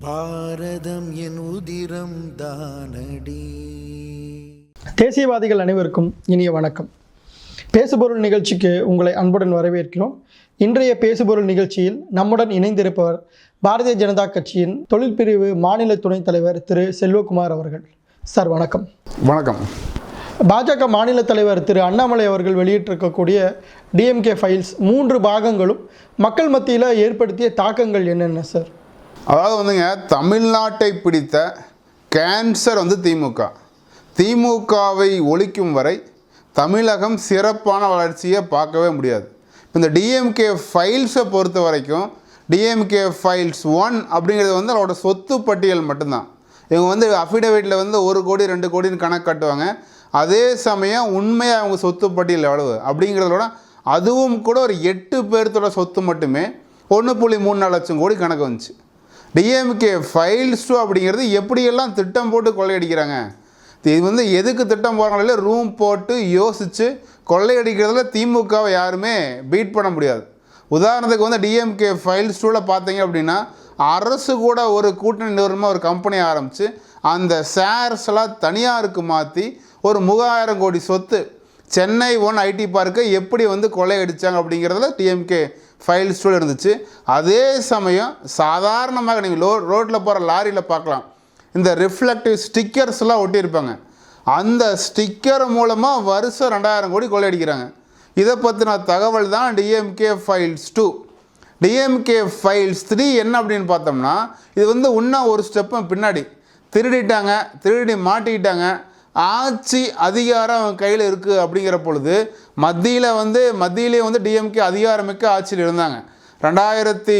பாரதம் என் உதிரம் தானடி. தேசியவாதிகள் அனைவருக்கும் இனிய வணக்கம். பேசுபொருள் நிகழ்ச்சிக்கு உங்களை அன்புடன் வரவேற்கிறோம். இன்றைய பேசுபொருள் நிகழ்ச்சியில் நம்முடன் இணைந்திருப்பவர் பாரதிய ஜனதா கட்சியின் தொழில் பிரிவு மாநில துணைத் தலைவர் திரு செல்வகுமார் அவர்கள். சார் வணக்கம். வணக்கம். பாஜக மாநில தலைவர் திரு அண்ணாமலை அவர்கள் வெளியிட்டிருக்கக்கூடிய டிஎம்கே ஃபைல்ஸ் மூன்று பாகங்களும் மக்கள் மத்தியில் ஏற்படுத்திய தாக்கங்கள் என்னென்ன சார்? அதாவது வந்துங்க தமிழ்நாட்டை பிடித்த கேன்சர் வந்து திமுக. திமுகவை ஒழிக்கும் வரை தமிழகம் சிறப்பான வளர்ச்சியை பார்க்கவே முடியாது. இந்த டிஎம்கே ஃபைல்ஸை பொறுத்த வரைக்கும் டிஎம்கே ஃபைல்ஸ் ஒன் அப்படிங்கிறது வந்து அவரோட சொத்து பட்டியல் மட்டும்தான். இவங்க வந்து அஃபிடவிட்டில் வந்து ஒரு கோடி ரெண்டு கோடின்னு கணக்கு காட்டுவாங்க. அதே சமயம் உண்மையாக அவங்க சொத்து பட்டியல் எவ்வளவு அப்படிங்கிறதோட அதுவும் கூட ஒரு எட்டு பேர்த்தோட சொத்து மட்டுமே ஒன்று புள்ளி மூணு நாலு லட்சம் கோடி கணக்கு வந்துச்சு. டிஎம்கே ஃபைல்ஸ் டூ அப்படிங்கிறது எப்படியெல்லாம் திட்டம் போட்டு கொள்ளையடிக்கிறாங்க? இது வந்து எதுக்கு திட்டம் போகிறாங்களோ ரூம் போட்டு யோசித்து கொள்ளையடிக்கிறதுல திமுகவை யாருமே பீட் பண்ண முடியாது. உதாரணத்துக்கு வந்து டிஎம்கே ஃபைல்ஸ் டூவில் பார்த்தீங்க அப்படின்னா அரசு கூட ஒரு கூட்டணி நிறுவனமாக ஒரு கம்பெனி ஆரம்பித்து அந்த ஷேர்ஸ் எல்லாம் தனியாருக்கு மாற்றி ஒரு மூவாயிரம் கோடி சொத்து சென்னை ஒன் ஐடி பார்க்கை எப்படி வந்து கொள்ளையடித்தாங்க அப்படிங்கிறதுல டிஎம்கே ஃபைல் ஸ்டூல் இருந்துச்சு. அதே சமயம் சாதாரணமாக நீங்கள் லோ ரோட்டில் போகிற லாரியில் பார்க்கலாம். இந்த ரிஃப்ளெக்டிவ் ஸ்டிக்கர்ஸ்லாம் ஒட்டியிருப்பாங்க. அந்த ஸ்டிக்கர் மூலமாக வருஷம் ரெண்டாயிரம் கோடி கொள்ளையடிக்கிறாங்க இதை பற்றின தகவல் தான் DMK files two DMK files three என்ன அப்படின்னு பார்த்தோம்னா இது வந்து இன்னும் ஒரு ஸ்டெப்பு பின்னாடி. திருடிட்டாங்க திருடி மாட்டிக்கிட்டாங்க. ஆட்சி அதிகாரம் அவன் கையில் இருக்குது அப்படிங்கிற பொழுது மத்தியில் வந்து மத்தியிலே வந்து டிஎம்கே அதிகாரமிக்க ஆட்சியில் இருந்தாங்க. ரெண்டாயிரத்தி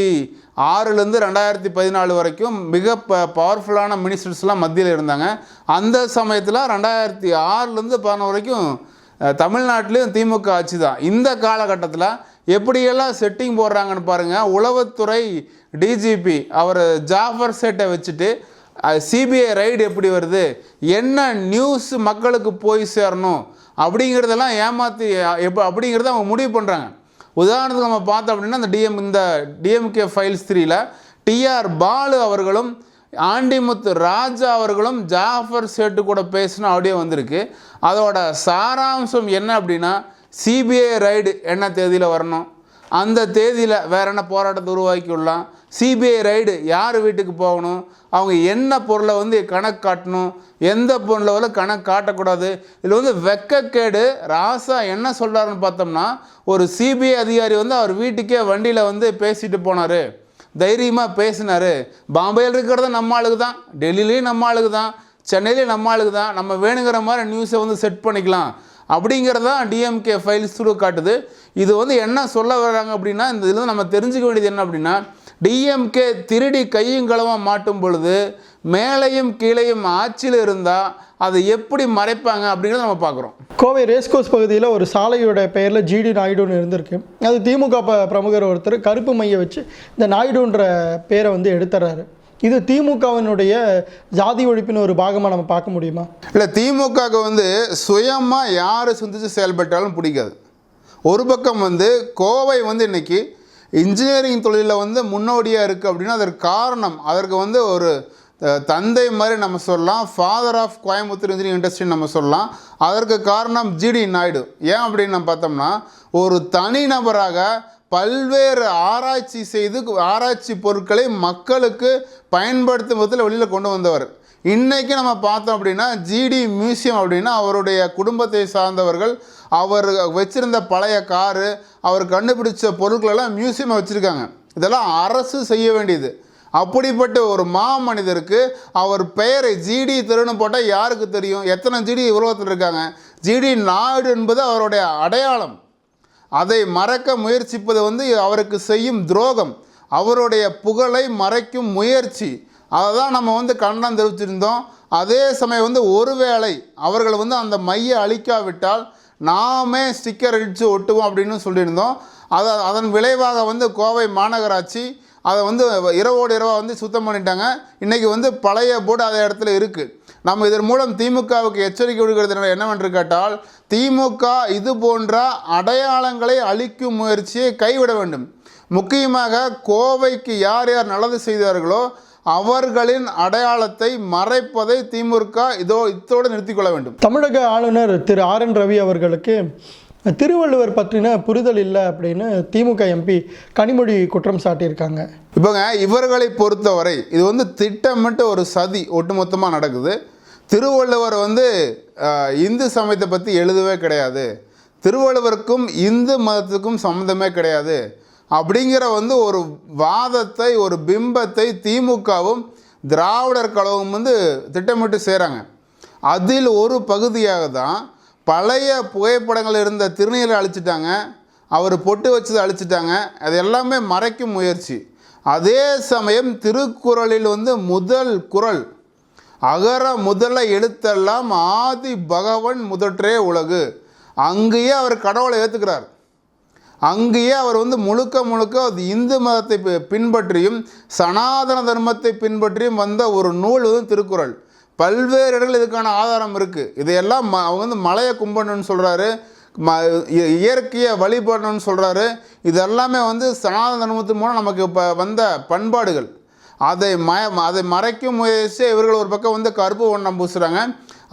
ஆறுலேருந்து ரெண்டாயிரத்தி பதினாலு வரைக்கும் மிக ப பவர்ஃபுல்லான மினிஸ்டர்ஸ்லாம் மத்தியில் இருந்தாங்க. அந்த சமயத்தில் ரெண்டாயிரத்தி ஆறுலேருந்து பதினோரு வரைக்கும் தமிழ்நாட்டிலையும் திமுக ஆட்சி தான். இந்த காலகட்டத்தில் எப்படியெல்லாம் செட்டிங் போடுறாங்கன்னு பாருங்கள் உளவுத்துறை டிஜிபி அவர் ஜாஃபர் சேட்டை வச்சுட்டு சிபிஐ ரைடு எப்படி வருது? என்ன நியூஸ் மக்களுக்கு போய் சேரணும்? அப்படிங்கிறதெல்லாம் ஏமாற்றி எப்போ அப்படிங்கிறத அவங்க முடிவு பண்ணுறாங்க உதாரணத்துக்கு நம்ம பார்த்தோம் அப்படின்னா அந்த டிஎம் இந்த டிஎம்கே ஃபைல்ஸ் த்ரீல டிஆர் பாலு அவர்களும் ஆண்டிமுத்து ராஜா அவர்களும் ஜாஃபர் சேட்டு கூட பேசின ஆடியோ வந்திருக்கு. அதோட சாராம்சம் என்ன அப்படின்னா சிபிஐ ரைடு என்ன தேதியில் வரணும்? அந்த தேதியில் வேற என்ன போராட்டத்தை உருவாக்கி விடலாம் சிபிஐ ரைடு யார் வீட்டுக்கு போகணும்? அவங்க என்ன பொருளை வந்து கணக்கு காட்டணும்? எந்த பொருளை வந்து கணக்கு காட்டக்கூடாது? இதில் வந்து வெக்கக்கேடு. ராசா என்ன சொல்கிறாருன்னு பார்த்தோம்னா ஒரு சிபிஐ அதிகாரி வந்து அவர் வீட்டுக்கே வண்டியில் வந்து பேசிட்டு போனார். தைரியமாக பேசினார். பாம்பேயில் இருக்கிறது நம்ம ஆளுக்கு தான் டெல்லியிலையும் நம்ம ஆளுக்கு தான் சென்னையிலையும் நம்ம ஆளுக்கு தான் நம்ம வேணுங்கிற மாதிரி நியூஸை வந்து செட் பண்ணிக்கலாம். அப்படிங்கிறதான் டிஎம்கே ஃபைல்ஸ் த்ரூ காட்டுது. இது வந்து என்ன சொல்ல வர்றாங்க அப்படின்னா இந்த இதில் நம்ம தெரிஞ்சுக்க வேண்டியது என்ன அப்படின்னா டிஎம்கே திருடி கையும் களமாக மாட்டும் பொழுது மேலையும் கீழையும் ஆட்சியில் இருந்தால் அதை எப்படி மறைப்பாங்க அப்படிங்கிறத நம்ம பார்க்குறோம். கோவை ரேஸ்கோஸ் பகுதியில் ஒரு சாலையோட பெயரில் ஜிடி நாயுடுன்னு இருந்திருக்கு. அது திமுக ப பிரமுகர் ஒருத்தர் கருப்பு மைய வச்சு இந்த நாயுடுன்ற பேரை வந்து எடுத்துறாரு. இது திமுகவினுடைய ஜாதி ஒழிப்பின் ஒரு பாகமாக நம்ம பார்க்க முடியுமா? இல்லை திமுகவுக்கு வந்து சுயமாக யார் சிந்திச்சு செயல்பட்டாலும் பிடிக்காது. ஒரு பக்கம் வந்து கோவை வந்து இன்னைக்கு இன்ஜினியரிங் தொழிலில் வந்து முன்னோடியாக இருக்குது அப்படின்னா அதற்கு காரணம் அதற்கு வந்து ஒரு தந்தை மாதிரி நம்ம சொல்லலாம் ஃபாதர் ஆஃப் கோயம்புத்தூர் இன்ஜினியரிங் இண்டஸ்ட்ரின்னு நம்ம சொல்லலாம். அதற்கு காரணம் ஜிடி நாயுடு. ஏன் அப்படின்னு நம்ம பார்த்தோம்னா ஒரு தனிநபராக பல்வேறு ஆராய்ச்சி செய்து ஆராய்ச்சி பொருட்களை மக்களுக்கு பயன்படுத்தும் விதத்தில் வெளியில் கொண்டு வந்தவர். இன்றைக்கி நம்ம பார்த்தோம் அப்படின்னா ஜிடி மியூசியம் அப்படின்னா அவருடைய குடும்பத்தை சார்ந்தவர்கள் அவர் வச்சுருந்த பழைய காரு அவர் கண்டுபிடிச்ச பொருட்களெல்லாம் மியூசியம் வச்சுருக்காங்க. இதெல்லாம் அரசு செய்ய வேண்டியது. அப்படிப்பட்ட ஒரு மாமனிதருக்கு அவர் பெயரை ஜிடி தெருன்னு போட்டால் யாருக்கு தெரியும்? எத்தனை ஜிடி உலகத்தில் இருக்காங்க? ஜிடி நாயுடு என்பது அவருடைய அடையாளம். அதை மறக்க முயற்சிப்பது வந்து அவருக்கு செய்யும் துரோகம். அவருடைய புகழை மறைக்கும் முயற்சி. அதை தான் நம்ம வந்து கண்டனம் தெரிவிச்சிருந்தோம் அதே சமயம் வந்து ஒருவேளை அவர்கள் வந்து அந்த மையை அழிக்காவிட்டால் நாமே ஸ்டிக்கர் அடித்து ஒட்டுவோம் அப்படின்னு சொல்லியிருந்தோம். அதை அதன் விளைவாக வந்து கோவை மாநகராட்சி அதை வந்து இரவோடு இரவாக வந்து சுத்தம் பண்ணிட்டாங்க. இன்றைக்கி வந்து பழைய போர்டு அதே இடத்துல இருக்குது நம்ம இதன் மூலம் திமுகவுக்கு எச்சரிக்கை விடுக்கிறது என்னவென்று கேட்டால் திமுக இது போன்ற அடையாளங்களை அழிக்கும் முயற்சியை கைவிட வேண்டும். முக்கியமாக கோவைக்கு யார் யார் நல்லது செய்தார்களோ அவர்களின் அடையாளத்தை மறைப்பதை திமுக இதோ இத்தோடு நிறுத்திக் கொள்ள வேண்டும். தமிழக ஆளுநர் திரு ஆர் என் ரவி அவர்களுக்கு திருவள்ளுவர் பற்றின புரிதல் இல்லை அப்படின்னு திமுக எம்பி கனிமொழி குற்றம் சாட்டியிருக்காங்க. இப்போங்க இவர்களை பொறுத்தவரை இது வந்து திட்டமிட்டு ஒரு சதி ஒட்டுமொத்தமாக நடக்குது. திருவள்ளுவர் வந்து இந்து சமயத்தை பற்றி எழுதவே கிடையாது. திருவள்ளுவருக்கும் இந்து மதத்துக்கும் சம்மந்தமே கிடையாது. அப்படிங்கிற வந்து ஒரு வாதத்தை ஒரு பிம்பத்தை திமுகவும் திராவிடர் கழகம் வந்து திட்டமிட்டு செய்கிறாங்க அதில் ஒரு பகுதியாக தான் பழைய புகைப்படங்கள் இருந்த திருநீரை அழிச்சிட்டாங்க அவர் பொட்டு வச்சதை அழிச்சிட்டாங்க அது எல்லாமே மறைக்கும் முயற்சி. அதே சமயம் திருக்குறளில் வந்து முதல் குறள் அகர முதல எழுத்தெல்லாம் ஆதி பகவன் முதற்றே உலகு. அங்கேயே அவர் கடவுளை ஏற்றுக்கிறார் அங்கேயே அவர் வந்து முழுக்க முழுக்க அது இந்து மதத்தை பின்பற்றியும் சனாதன தர்மத்தை பின்பற்றியும் வந்த ஒரு நூல் வந்து திருக்குறள். பல்வேறு இடங்கள் இதுக்கான ஆதாரம் இருக்குது இதையெல்லாம் ம அவங்க வந்து மலையை கும்பணுன்னு சொல்கிறாரு ம இயற்கையை வழிபடணும்னு சொல்கிறாரு இதெல்லாமே வந்து சனாதன தர்மத்தின் மூலம் நமக்கு இப்போ வந்த பண்பாடுகள். அதை ம அதை மறைக்கும் முயற்சி இவர்கள் ஒரு பக்கம் வந்து கருப்பு ஒன்றம் பூசுகிறாங்க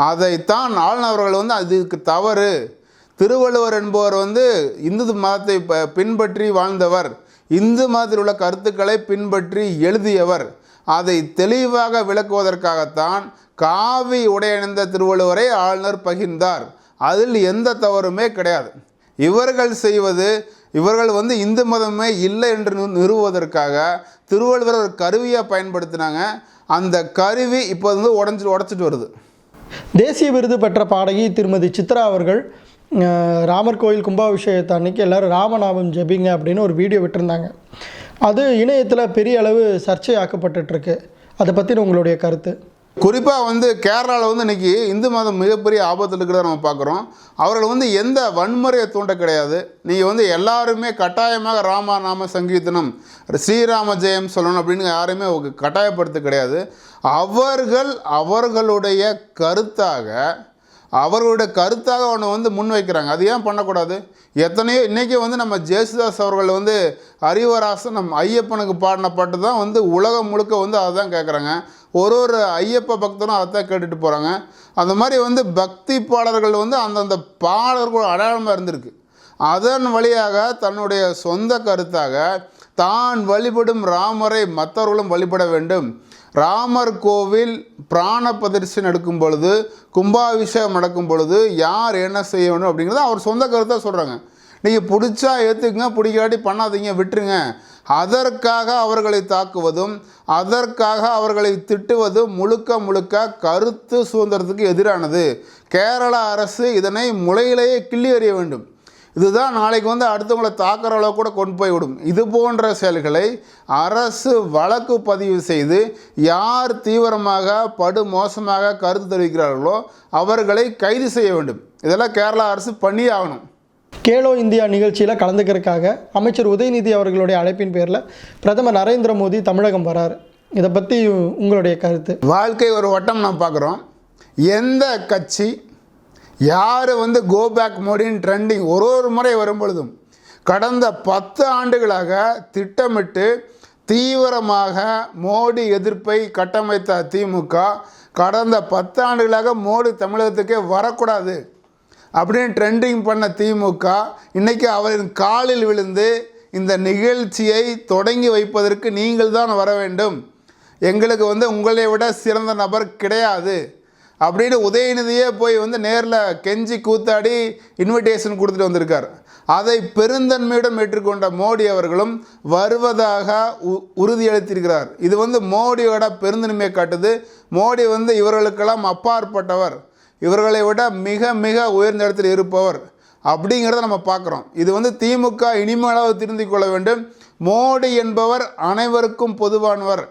அதைத்தான் ஆளுநர்கள் வந்து அதுக்கு தவறு. திருவள்ளுவர் என்பவர் வந்து இந்து மதத்தை ப- பின்பற்றி வாழ்ந்தவர். இந்து மதத்தில் உள்ள கருத்துக்களை பின்பற்றி எழுதியவர். அதை தெளிவாக விளக்குவதற்காகத்தான் காவி உடையணிந்த திருவள்ளுவரை ஆளுநர் பகிர்ந்தார். அதில் எந்த தவறுமே கிடையாது. இவர்கள் செய்வது இவர்கள் வந்து இந்து மதமே இல்லை என்று நிறுவுவதற்காக திருவள்ளுவர் ஒரு கருவியாக பயன்படுத்தினாங்க. அந்த கருவி இப்போ வந்து உடஞ்சி உடச்சிட்டு வருது. தேசிய விருது பெற்ற பாடகி திருமதி சித்ரா அவர்கள் ராமர் கோயில் கும்பாபிஷேகத்தை அன்னைக்கு எல்லோரும் ராமநாமம் ஜெபிங்க அப்படின்னு ஒரு வீடியோ விட்டுருந்தாங்க. அது இணையத்தில் பெரிய அளவு சர்ச்சையாக்கப்பட்டுருக்கு அதை பற்றின உங்களுடைய கருத்து? குறிப்பாக வந்து கேரளாவில் வந்து இன்றைக்கி இந்து மதம் மிகப்பெரிய ஆபத்தில் இருக்கிறத நம்ம பார்க்குறோம். அவர்கள் வந்து எந்த வன்முறையை தூண்ட கிடையாது. நீங்கள் வந்து எல்லாருமே கட்டாயமாக ராமநாம சங்கீர்த்தனம் ஸ்ரீராம ஜெயம் சொல்லணும் அப்படின்னு யாருமே கட்டாயப்படுத்த கிடையாது. அவர்கள் அவர்களுடைய கருத்தாக அவர்களுடைய கருத்தாக ஒன்று வந்து முன்வைக்கிறாங்க. அது ஏன் பண்ணக்கூடாது? எத்தனையோ இன்றைக்கி வந்து நம்ம ஜேசுதாஸ் அவர்கள் வந்து அறிவராசன் நம் ஐயப்பனுக்கு பாடின பாட்டு தான் வந்து உலகம் முழுக்க வந்து அதை தான் கேட்குறாங்க. ஒரு ஒரு ஐயப்ப பக்தரும் அதை தான் கேட்டுட்டு போகிறாங்க அந்த மாதிரி வந்து பக்தி பாடல்கள் வந்து அந்தந்த பாடல்கள் அடையாளமாக இருந்திருக்கு. அதன் வழியாக தன்னுடைய சொந்த கருத்தாக தான் வழிபடும் ராமரை மற்றவர்களும் வழிபட வேண்டும். ராமர் கோவில் பிராண பிரதிஷ்டை நடக்கும் பொழுது கும்பாபிஷேகம் நடக்கும் பொழுது யார் என்ன செய்ய வேண்டும் அப்படிங்கிறத அவர் சொந்த கருத்தாக சொல்கிறாங்க நீங்கள் பிடிச்சா ஏற்றுக்குங்க பிடிக்காட்டி பண்ணாதீங்க விட்டுருங்க. அதற்காக அவர்களை தாக்குவதும் அதற்காக அவர்களை திட்டுவதும் முழுக்க முழுக்க கருத்து சுதந்திரத்துக்கு எதிரானது. கேரள அரசு இதனை முளையிலேயே கிள்ளி எறிய வேண்டும். இதுதான் நாளைக்கு வந்து அடுத்தவங்களை தாக்குற அளவு கூட கொண்டு போய் விடும். இது போன்ற செயல்களை அரசு வழக்கு பதிவு செய்து யார் தீவிரமாக படு மோசமாக கருத்து தெரிவிக்கிறார்களோ அவர்களை கைது செய்ய வேண்டும். இதெல்லாம் கேரளா அரசு பண்ணியே ஆகணும். கேலோ இந்தியா நிகழ்ச்சியில் கலந்துக்கிறதுக்காக அமைச்சர் உதயநிதி அவர்களுடைய அழைப்பின் பேரில் பிரதமர் நரேந்திர மோடி தமிழகம் வராரு. இதை பற்றி உங்களுடைய கருத்து? வாழ்க்கை ஒரு வட்டம் நாம் பார்க்குறோம். எந்த கட்சி யார் வந்து கோ பேக் மோடின்னு ட்ரெண்டிங் ஒரு ஒரு முறை வரும்பொழுதும் கடந்த பத்து ஆண்டுகளாக திட்டமிட்டு தீவிரமாக மோடி எதிர்ப்பை கட்டமைத்த திமுக கடந்த பத்து ஆண்டுகளாக மோடி தமிழகத்துக்கே வரக்கூடாது அப்படின்னு ட்ரெண்டிங் பண்ண திமுக இன்றைக்கி அவரின் காலில் விழுந்து இந்த நிகழ்ச்சியை தொடங்கி வைப்பதற்கு நீங்கள் தான் வர வேண்டும். எங்களுக்கு வந்து உங்களை விட சிறந்த நபர் கிடையாது. அப்படின்னு உதயநிதியே போய் வந்து நேரில் கெஞ்சி கூத்தாடி இன்விடேஷன் கொடுத்துட்டு வந்திருக்கார். அதை பெருந்தன்மையுடன் ஏற்றுக்கொண்ட மோடி அவர்களும் வருவதாக உ- உறுதியளித்திருக்கிறார். இது வந்து மோடியோட பெருந்தன்மையை காட்டுது. மோடி வந்து இவர்களுக்கெல்லாம் அப்பாற்பட்டவர். இவர்களை விட மிக மிக உயர்ந்த இடத்தில் இருப்பவர் அப்படிங்கிறத நம்ம பார்க்குறோம். இது வந்து திமுக இனிமேலாவது திருந்திக் கொள்ள வேண்டும். மோடி என்பவர் அனைவருக்கும் பொதுவானவர்.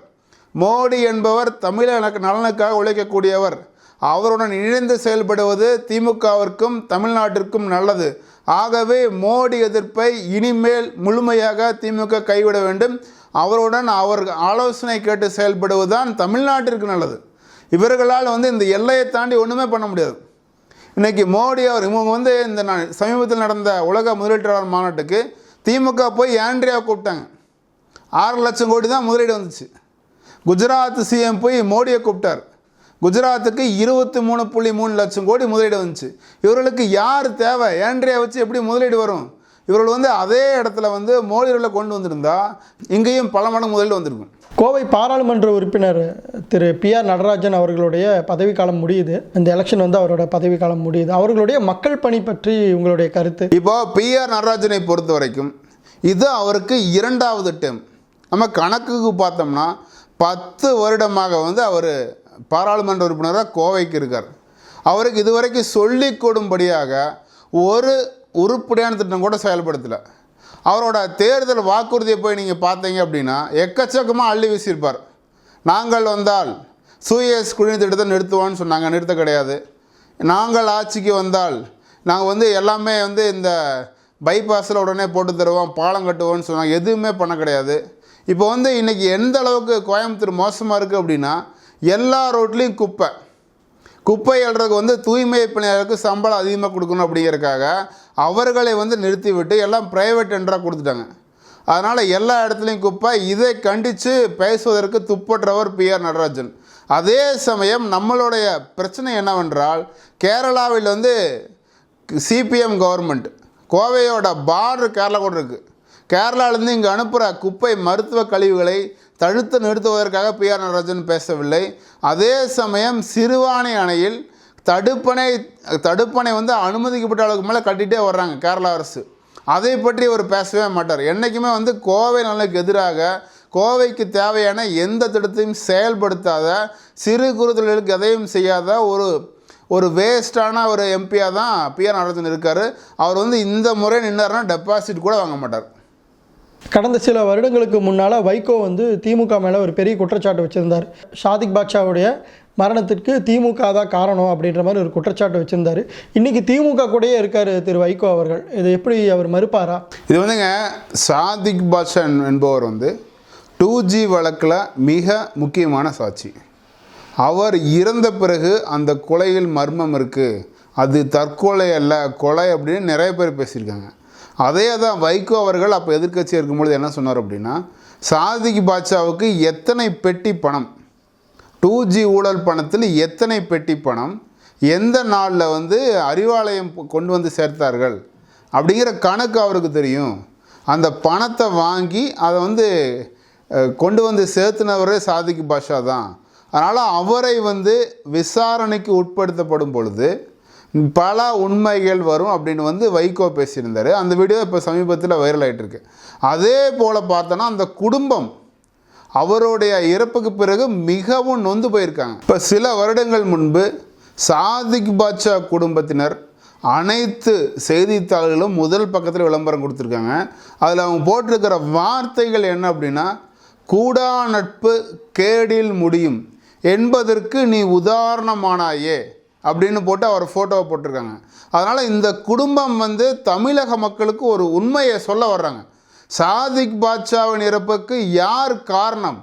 மோடி என்பவர் தமிழக நலனுக்காக உழைக்கக்கூடியவர். அவருடன் இணைந்து செயல்படுவது திமுகவிற்கும் தமிழ்நாட்டிற்கும் நல்லது. ஆகவே மோடி எதிர்ப்பை இனிமேல் முழுமையாக திமுக கைவிட வேண்டும். அவருடன் அவர் ஆலோசனை கேட்டு செயல்படுவதுதான் தமிழ்நாட்டிற்கு நல்லது. இவர்களால் வந்து இந்த எல்லையை தாண்டி ஒன்றுமே பண்ண முடியாது. இன்றைக்கி மோடி அவர் இவங்க வந்து இந்த நான் சமீபத்தில் நடந்த உலக முதலீட்டாளர் மாநாட்டுக்கு திமுக போய் ஆண்ட்ரியா கூப்பிட்டாங்க. ஆறு லட்சம் கோடி தான் முதலீடு வந்துச்சு. குஜராத் சிஎம் போய் மோடியை கூப்பிட்டார். குஜராத்துக்கு இருபத்தி மூணு புள்ளி மூணு லட்சம் கோடி முதலீடு வந்துச்சு. இவர்களுக்கு யார் தேவை? ஏன்றைய வச்சு எப்படி முதலீடு வரும்? இவர்கள் வந்து அதே இடத்துல வந்து மோடிகளை கொண்டு வந்திருந்தா இங்கேயும் பல மடங்கு முதலீடு வந்திருக்கும். கோவை பாராளுமன்ற உறுப்பினர் திரு பி ஆர் நடராஜன் அவர்களுடைய பதவிக்காலம் முடியுது. இந்த எலெக்ஷன் வந்து அவரோட பதவிக்காலம் முடியுது. அவர்களுடைய மக்கள் பணி பற்றி உங்களுடைய கருத்து? இப்போ பிஆர் நடராஜனை பொறுத்த வரைக்கும் இது அவருக்கு இரண்டாவது டெம் நம்ம கணக்குக்கு பார்த்தோம்னா பத்து வருடமாக வந்து அவர் பாராளுமன்ற உறுப்பினராக கோவைக்கு இருக்கார். அவருக்கு இதுவரைக்கும் சொல்லி கொடும்படியாக ஒரு உருப்படியான திட்டம் கூட செயல்படுத்தலை. அவரோட தேர்தல் வாக்குறுதியை போய் நீங்கள் பார்த்தீங்க அப்படின்னா எக்கச்சக்கமாக அள்ளி வீசியிருப்பார். நாங்கள் வந்தால் சூயஸ் குடிநீர் திட்டத்தை நிறுத்துவோன்னு சொன்னாங்க நிறுத்த கிடையாது. நாங்கள் ஆட்சிக்கு வந்தால் நாங்கள் வந்து எல்லாமே வந்து இந்த பைபாஸில் உடனே போட்டு தருவோம் பாலம் கட்டுவோம்னு சொன்னாங்க. எதுவுமே பண்ண கிடையாது. இப்போ வந்து இன்றைக்கி எந்த அளவுக்கு கோயம்புத்தூர் மோசமாக இருக்குது அப்படின்னா எல்லா ரோட்லேயும் குப்பை. குப்பை எழுறதுக்கு வந்து தூய்மை பணியாளருக்கு சம்பளம் அதிகமாக கொடுக்கணும் அப்படிங்கிறதுக்காக அவர்களை வந்து நிறுத்திவிட்டு எல்லாம் ப்ரைவேட் டெண்டராக கொடுத்துட்டாங்க. அதனால் எல்லா இடத்துலையும் குப்பை. இதை கண்டித்து பேசுவதற்கு துப்பற்றவர் பிஆர் நடராஜன். அதே சமயம் நம்மளுடைய பிரச்சனை என்னவென்றால் கேரளாவில் வந்து சிபிஎம் கவர்மெண்ட் கோவையோட பார்டர் கேரளா கூட இருக்குது கேரளாவிலேருந்து இங்கே அனுப்புகிற குப்பை மருத்துவ கழிவுகளை தடுத்து நிறுத்துவதற்காக பிஆர் நடராஜன் பேசவில்லை. அதே சமயம் சிறுவாணி அணையில் தடுப்பணை தடுப்பணை வந்து அனுமதிக்கப்பட்ட அளவுக்கு மேலே கட்டிகிட்டே வர்றாங்க கேரளா அரசு. அதை பற்றி அவர் பேசவே மாட்டார். என்றைக்குமே வந்து கோவை நலனுக்கு எதிராக கோவைக்கு தேவையான எந்த திட்டத்தையும் செயல்படுத்தாத சிறு குறு தொழிலுக்கு எதையும் செய்யாத ஒரு ஒரு வேஸ்டான ஒரு எம்பியாக தான் பிஆர் நடராஜன் இருக்கார். அவர் வந்து இந்த முறை நின்னார்னா டெபாசிட் கூட வாங்க மாட்டார். கடந்த சில வருடங்களுக்கு முன்னால் வைகோ வந்து திமுக மேலே ஒரு பெரிய குற்றச்சாட்டு வச்சுருந்தார். ஷாதிக் பாட்ஷாவுடைய மரணத்திற்கு திமுக தான் காரணம் அப்படின்ற மாதிரி ஒரு குற்றச்சாட்டு வச்சுருந்தார். இன்றைக்கி திமுக கூடயே இருக்கார் திரு வைகோ அவர்கள். இதை எப்படி அவர் மறுப்பாரா? இது வந்துங்க சாதிக் பாஷன் என்பவர் வந்து டூ ஜி வழக்கில் மிக முக்கியமான சாட்சி. அவர் இறந்த பிறகு அந்த கொலையில் மர்மம் இருக்குது அது தற்கொலை அல்ல கொலை அப்படின்னு நிறைய பேர் பேசியிருக்காங்க. அதே தான் வைகோ அவர்கள் அப்போ எதிர்க்கட்சி இருக்கும்பொழுது என்ன சொன்னார் அப்படின்னா சாதிக் பாட்சாவுக்கு எத்தனை பெட்டி பணம்? டூ ஜி ஊழல் பணத்தில் எத்தனை பெட்டி பணம்? எந்த நாளில் வந்து அறிவாலயம் கொண்டு வந்து சேர்த்தார்கள்? அப்படிங்கிற கணக்கு அவருக்கு தெரியும். அந்த பணத்தை வாங்கி அதை வந்து கொண்டு வந்து சேர்த்துனவரே சாதிக் பாஷா தான். அதனால் அவரை வந்து விசாரணைக்கு உட்படுத்தப்படும் பொழுது பல உண்மைகள் வரும் அப்படின்னு வந்து வைகோ பேசியிருந்தார். அந்த வீடியோ இப்போ சமீபத்தில் வைரல் ஆகிட்டுருக்கு அதே போல் பார்த்தோன்னா அந்த குடும்பம் அவருடைய இறப்புக்கு பிறகு மிகவும் நொந்து போயிருக்காங்க. இப்போ சில வருடங்கள் முன்பு சாதிக் பாட்சா குடும்பத்தினர் அனைத்து செய்தித்தாள்களும் முதல் பக்கத்தில் விளம்பரம் கொடுத்துருக்காங்க. அதில் அவங்க போட்டிருக்கிற வார்த்தைகள் என்ன அப்படின்னா கூடா நட்பு கேடில் முடியும். என்பதற்கு நீ உதாரணமானாயே. அப்படின்னு போட்டு அவர் ஃபோட்டோவை போட்டிருக்காங்க. அதனால் இந்த குடும்பம் வந்து தமிழக மக்களுக்கு ஒரு உண்மையை சொல்ல வர்றாங்க. சாதிக் பாட்ஷாவின் இறப்புக்கு யார் காரணம்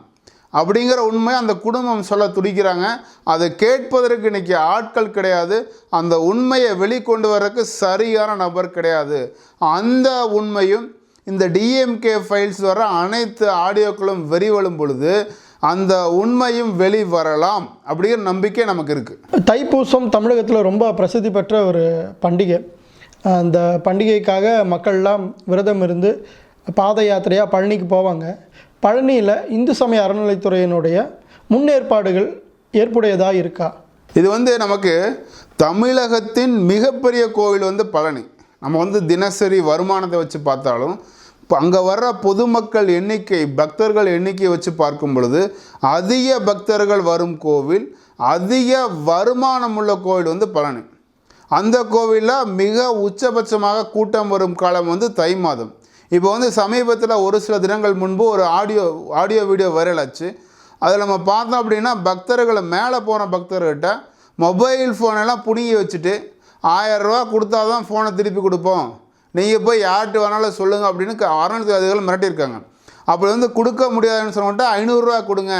அப்படிங்கிற உண்மை அந்த குடும்பம் சொல்ல துடிக்கிறாங்க. அதை கேட்பதற்கு இன்றைக்கி ஆட்கள் கிடையாது. அந்த உண்மையை வெளிக்கொண்டு வர்றதுக்கு சரியான நபர் கிடையாது. அந்த உண்மையும் இந்த டிஎம்கே ஃபைல்ஸ் வர அனைத்து ஆடியோக்களும் வெறிவழும் பொழுது அந்த உண்மையும் வெளிவரலாம் அப்படிங்கிற நம்பிக்கை நமக்கு இருக்குது தைப்பூசம் தமிழகத்தில் ரொம்ப பிரசித்தி பெற்ற ஒரு பண்டிகை. அந்த பண்டிகைக்காக மக்கள்லாம் விரதம் இருந்து பாத யாத்திரையாக பழனிக்கு போவாங்க. பழனியில் இந்து சமய அறநிலைத்துறையினுடைய முன்னேற்பாடுகள் ஏற்புடையதாக இருக்கா? இது வந்து நமக்கு தமிழகத்தின் மிகப்பெரிய கோவில் வந்து பழனி. நம்ம வந்து தினசரி வருமானத்தை வச்சு பார்த்தாலும் இப்போ அங்கே வர்ற பொதுமக்கள் எண்ணிக்கை பக்தர்கள் எண்ணிக்கையை வச்சு பார்க்கும் பொழுது அதிக பக்தர்கள் வரும் கோவில் அதிக வருமானம் உள்ள கோவில் வந்து பழனி. அந்த கோவிலில் மிக உச்சபட்சமாக கூட்டம் வரும் காலம் வந்து தை மாதம். இப்போ வந்து சமீபத்தில் ஒரு சில தினங்கள் முன்பு ஒரு ஆடியோ ஆடியோ வீடியோ வைரல் ஆச்சு. அதில் நம்ம பார்த்தோம் அப்படின்னா பக்தர்களை மேலே போன பக்தர்கிட்ட மொபைல் ஃபோனெல்லாம் புடுங்கி வச்சுட்டு ஆயிரம் ரூபா கொடுத்தா தான் ஃபோனை திருப்பி கொடுப்போம். நீங்கள் போய் யார்கிட்ட வேணாலும் சொல்லுங்கள் அப்படின்னு அறநிலையத்துறை அதிகாரிகள் மிரட்டியிருக்காங்க. அப்படி வந்து கொடுக்க முடியாதுன்னு சொன்னோம்ட்டு ஐநூறுரூவா கொடுங்க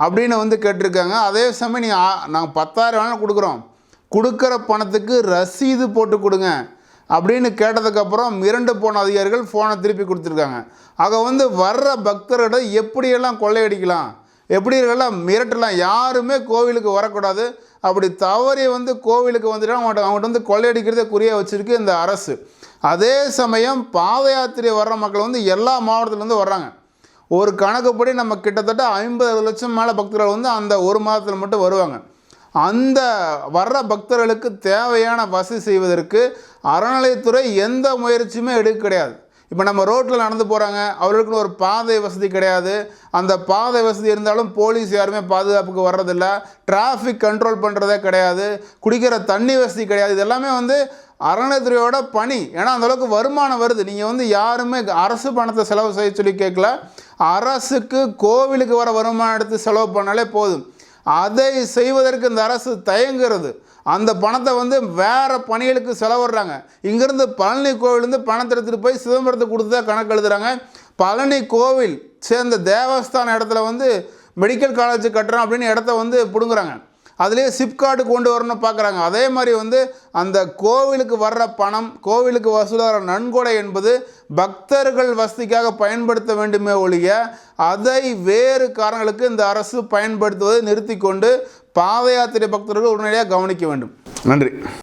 அப்படின்னு வந்து கேட்டிருக்காங்க. அதே சமயம் நீங்கள் நாங்கள் பத்தாயிரம் வேணாலும் கொடுக்குறோம். கொடுக்குற பணத்துக்கு ரசீது போட்டு கொடுங்க அப்படின்னு கேட்டதுக்கப்புறம் மிரண்டு போன அதிகாரிகள் ஃபோனை திருப்பி கொடுத்துருக்காங்க. ஆக வந்து வர்ற பக்தர்களை எப்படியெல்லாம் கொள்ளையடிக்கலாம்? எப்படி இருக்கலாம் மிரட்டலாம்? யாருமே கோவிலுக்கு வரக்கூடாது. அப்படி தவறி வந்து கோவிலுக்கு வந்துட்டு அவங்கள்ட்ட அவங்கள்ட்ட வந்து கொள்ளையடிக்கிறதே குறிய வச்சுருக்கு இந்த அரசு. அதே சமயம் பாத யாத்திரை வர்ற மக்கள் வந்து எல்லா மாவட்டத்துலேருந்து வர்றாங்க. ஒரு கணக்குப்படி நம்ம கிட்டத்தட்ட ஐம்பது லட்சம் மேலே பக்தர்கள் வந்து அந்த ஒரு மாதத்தில் மட்டும் வருவாங்க. அந்த வர்ற பக்தர்களுக்கு தேவையான வசதி செய்வதற்கு அறநிலையத்துறை எந்த முயற்சியுமே எடுக்க கிடையாது. இப்போ நம்ம ரோட்டில் நடந்து போகிறாங்க அவர்களுக்குன்னு ஒரு பாதை வசதி கிடையாது. அந்த பாதை வசதி இருந்தாலும் போலீஸ் யாருமே பாதுகாப்புக்கு வர்றதில்ல. டிராஃபிக் கண்ட்ரோல் பண்ணுறதே கிடையாது. குடிக்கிற தண்ணி வசதி கிடையாது. இது எல்லாமே வந்து அறநிலையத்துறையோட பணி. ஏன்னா அந்த அளவுக்கு வருமானம் வருது. நீங்கள் வந்து யாருமே அரசு பணத்தை செலவு செய்ய சொல்லி கேட்கல. அரசுக்கு கோவிலுக்கு வர வருமானம் எடுத்து செலவு பண்ணாலே போதும். அதை செய்வதற்கு இந்த அரசு தயங்குறது அந்த பணத்தை வந்து வேறு பணிகளுக்கு செலவிடுறாங்க. இங்கேருந்து பழனி கோவிலேருந்து பணத்தை எடுத்துகிட்டு போய் சிதம்பரத்துக்கு கொடுத்து தான் கணக்கு எழுதுறாங்க. பழனி கோவில் சேர்ந்த தேவஸ்தான இடத்துல வந்து மெடிக்கல் காலேஜ் கட்டுறோம் அப்படின்னு இடத்த வந்து பிடுங்குறாங்க. அதுலேயே சிப்கார்டு கொண்டு வரணும்னு பார்க்குறாங்க அதே மாதிரி வந்து அந்த கோவிலுக்கு வர்ற பணம் கோவிலுக்கு வசூலாகிற நன்கொடை என்பது பக்தர்கள் வசதிக்காக பயன்படுத்த வேண்டுமே ஒழிய அதை வேறு காரணங்களுக்கு இந்த அரசு பயன்படுத்துவதை நிறுத்தி கொண்டு பாத யாத்திரை பக்தர்கள் உடனடியாக கவனிக்க வேண்டும். நன்றி.